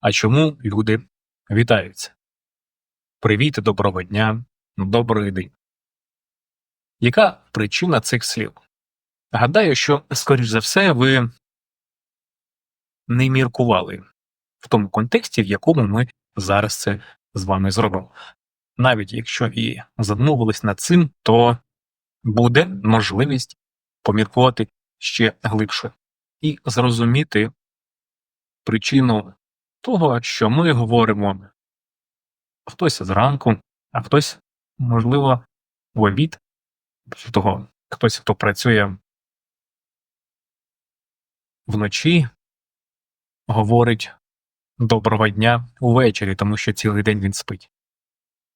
А чому люди вітаються? Привіт, доброго дня, добрий день. Яка причина цих слів? Гадаю, що, скоріш за все, ви не міркували в тому контексті, в якому ми зараз це з вами зробимо. Навіть якщо і задумувались над цим, то буде можливість поміркувати ще глибше і зрозуміти причину того, що ми говоримо хтось зранку, а хтось, можливо, в обід, того хтось, хто працює вночі, говорить доброго дня увечері, тому що цілий день він спить.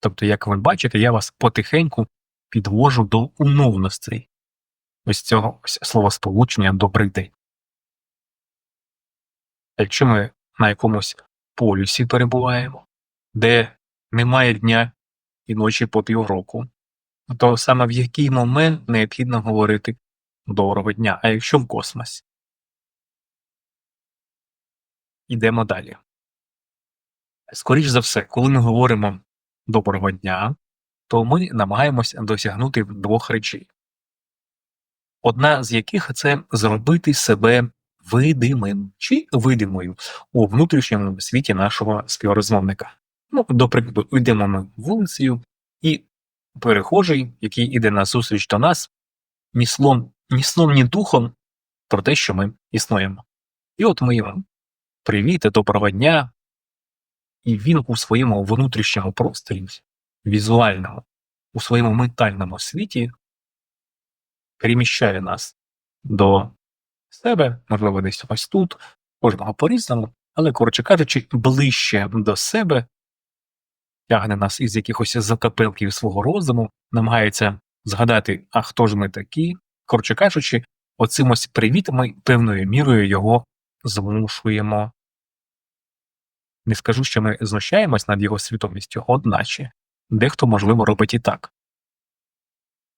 Тобто, як ви бачите, я вас потихеньку підвожу до умовностей ось цього ось словосполучення добрий день. Якщо ми на якомусь полюсі перебуваємо, де немає дня і ночі по півроку, то саме в який момент необхідно говорити доброго дня, а якщо в космосі. Йдемо далі. Скоріш за все, коли ми говоримо доброго дня, то ми намагаємося досягнути двох речей. Одна з яких це зробити себе видимим чи видимою у внутрішньому світі нашого співрозмовника. Ну, до прикладу, йдемо ми вулицею, і перехожий, який іде на зустріч до нас, ні слом, ні сном, ні духом про те, що ми існуємо. І от ми йому привіт, доброго дня, і він у своєму внутрішньому просторі, візуальному, у своєму ментальному світі переміщає нас до себе, можливо, десь ось тут, кожного по-різному, але, коротше кажучи, ближче до себе, тягне нас із якихось закапелків свого розуму, намагається згадати, а хто ж ми такі. Коротше кажучи, оцим ось привіт ми певною мірою його змушуємо. Не скажу, що ми знущаємось над його свідомістю, одначе дехто, можливо, робить і так.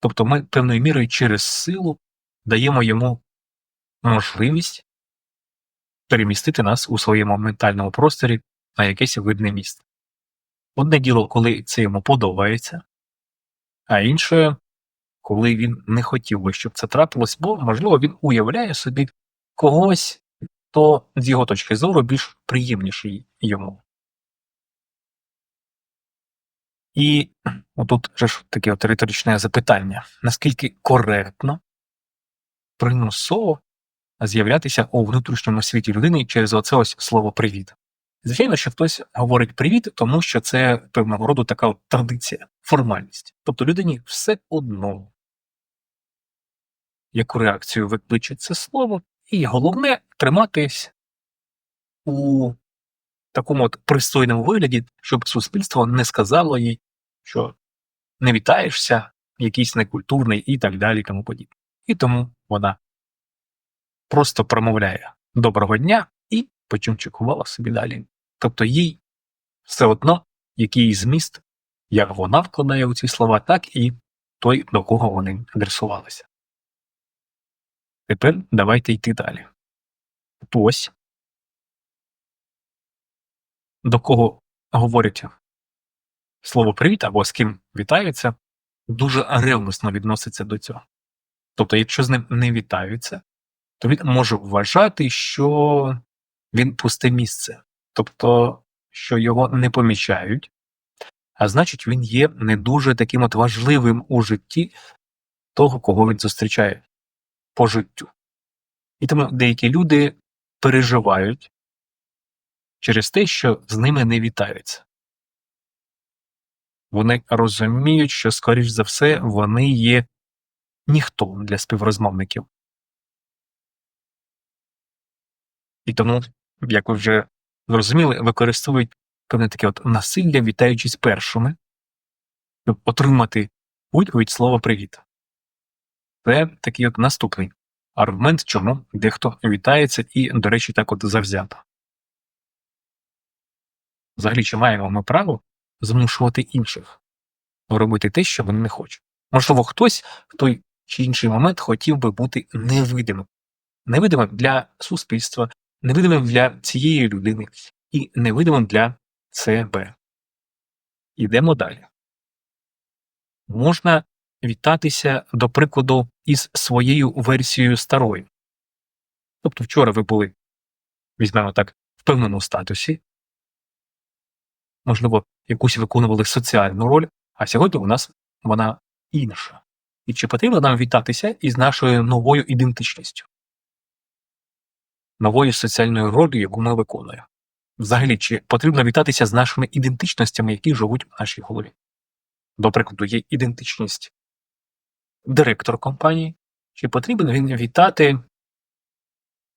Тобто ми певною мірою через силу даємо йому можливість перемістити нас у своєму ментальному просторі на якесь видне місце. Одне діло, коли це йому подобається, а інше, коли він не хотів би, щоб це трапилось, бо, можливо, він уявляє собі когось, хто з його точки зору більш приємніший йому. І отут же ж таке от риторичне запитання: наскільки коректно, примусово з'являтися у внутрішньому світі людини через оце ось слово привіт? Звичайно, що хтось говорить привіт, тому що це певного роду така от традиція, формальність. Тобто людині все одно, яку реакцію викличе це слово, і головне триматись у такому от пристойному вигляді, щоб суспільство не сказало їй, що не вітаєшся, якийсь некультурний і так далі, тому подібне. І тому вона просто промовляє доброго дня і почимчикувала собі далі. Тобто їй все одно, який зміст, як вона вкладає у ці слова, так і той, до кого вони адресувалися. Тепер давайте йти далі. Ось до кого говорять слово привіт або з ким вітаються, дуже ревностно відноситься до цього. Тобто, якщо з ним не вітаються, то він може вважати, що він пусте місце, тобто, що його не помічають, а значить, він є не дуже таким от важливим у житті того, кого він зустрічає по життю. І тому деякі люди переживають через те, що з ними не вітаються. Вони розуміють, що, скоріш за все, вони є ніхто для співрозмовників. І тому, як ви вже зрозуміли, використовують певне таке от насилля, вітаючись першими, щоб отримати відповідь слова привіт. Це такий от наступний аргумент, чому дехто вітається і, до речі, так от завзято. Взагалі, чи маємо ми право змушувати інших робити те, що вони не хочуть? Можливо, хтось в той чи інший момент хотів би бути невидимим, невидимим для суспільства, невидимим для цієї людини, і невидимим для себе. Ідемо далі. Можна вітатися, до прикладу, із своєю версією старої. Тобто вчора ви були, візьмемо так, в певному статусі, можливо, якусь виконували соціальну роль, а сьогодні у нас вона інша. І чи потрібно нам вітатися із нашою новою ідентичністю, новою соціальною ролью, яку ми виконуємо? Взагалі, чи потрібно вітатися з нашими ідентичностями, які живуть в нашій голові? До прикладу, є ідентичність директор компанії, чи потрібно він вітати,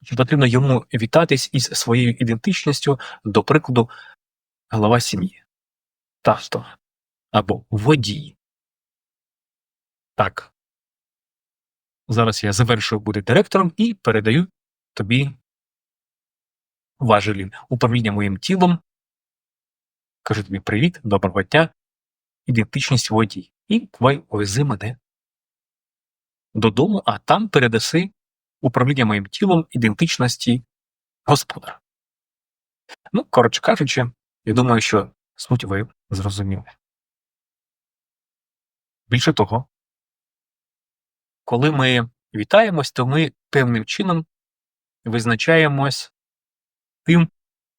чи потрібно йому вітатись із своєю ідентичністю, до прикладу, глава сім'ї, тато або водій. Так. Зараз я завершую бути директором і передаю тобі важелі управління моїм тілом. Кажу тобі привіт, доброго дня, ідентичність водій. І давай вези мене додому, а там передаси управління моїм тілом ідентичності господара. Ну, коротше кажучи, я думаю, що суть ви зрозуміли. Більше того, коли ми вітаємось, то ми певним чином визначаємось тим,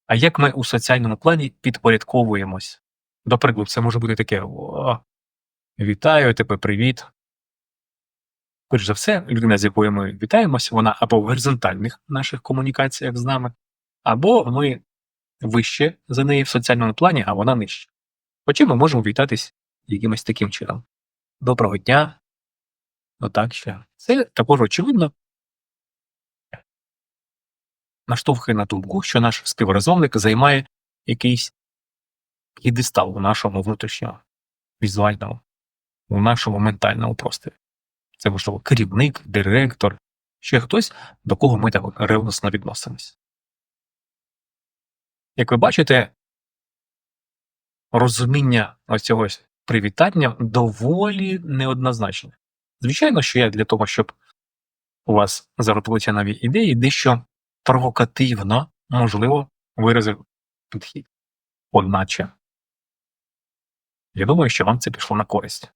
а як ми у соціальному плані підпорядковуємось. До прикладу, це може бути таке: О, вітаю тебе, привіт. Перш за все, людина, з якою ми вітаємося, вона або в горизонтальних наших комунікаціях з нами, або ми вище за неї в соціальному плані, а вона нижче. Хоча ми можемо вітатись якимось таким чином. Доброго дня. Ну так ще. Це також очевидно наштовхує на думку, що наш співрозмовник займає якийсь п'єдестал у нашому внутрішньому візуальному, у нашому ментальному просторі. Це можливо керівник, директор, ще хтось, до кого ми так ревносно відносимось. Як ви бачите, розуміння ось цього привітання доволі неоднозначне. Звичайно, що я для того, щоб у вас зародилися нові ідеї, дещо провокативно, можливо, виразив підхід. Одначе, я думаю, що вам це пішло на користь.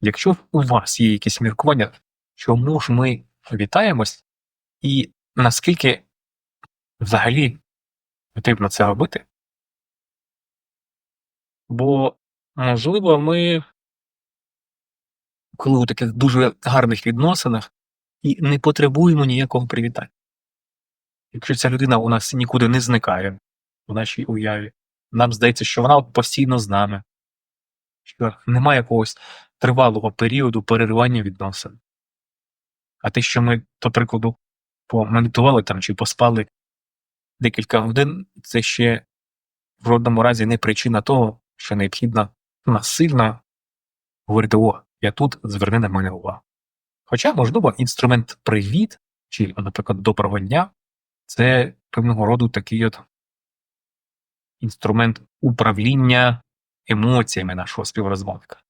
Якщо у вас є якісь міркування, чому ж ми вітаємось, і наскільки взагалі потрібно це робити? Бо, можливо, ми, коли у таких дуже гарних відносинах, і не потребуємо ніякого привітання. Якщо ця людина у нас нікуди не зникає в нашій уяві, нам здається, що вона постійно з нами, що немає якогось тривалого періоду переривання відносин. А те, що ми, до прикладу, помедитували там чи поспали декілька годин, це ще в жодному разі не причина того, що необхідно насильно говорити о, я тут, зверни на мене увагу. Хоча, можливо, інструмент привіт, чи, наприклад, доброго дня, це певного роду такий от інструмент управління емоціями нашого співрозмовника.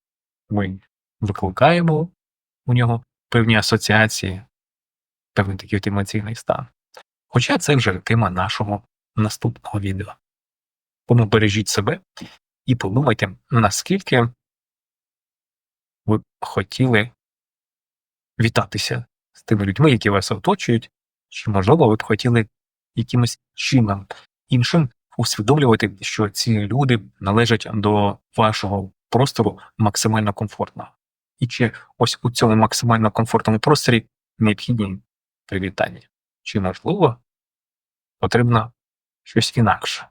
Ми викликаємо у нього певні асоціації, певний такий от емоційний стан. Хоча це вже тема нашого наступного відео. Тому бережіть себе і подумайте, наскільки ви б хотіли вітатися з тими людьми, які вас оточують, чи, можливо, ви б хотіли якимось чином іншим усвідомлювати, що ці люди належать до вашого простору максимально комфортно. І чи ось у цьому максимально комфортному просторі необхідні привітання? Чи можливо потрібно щось інакше?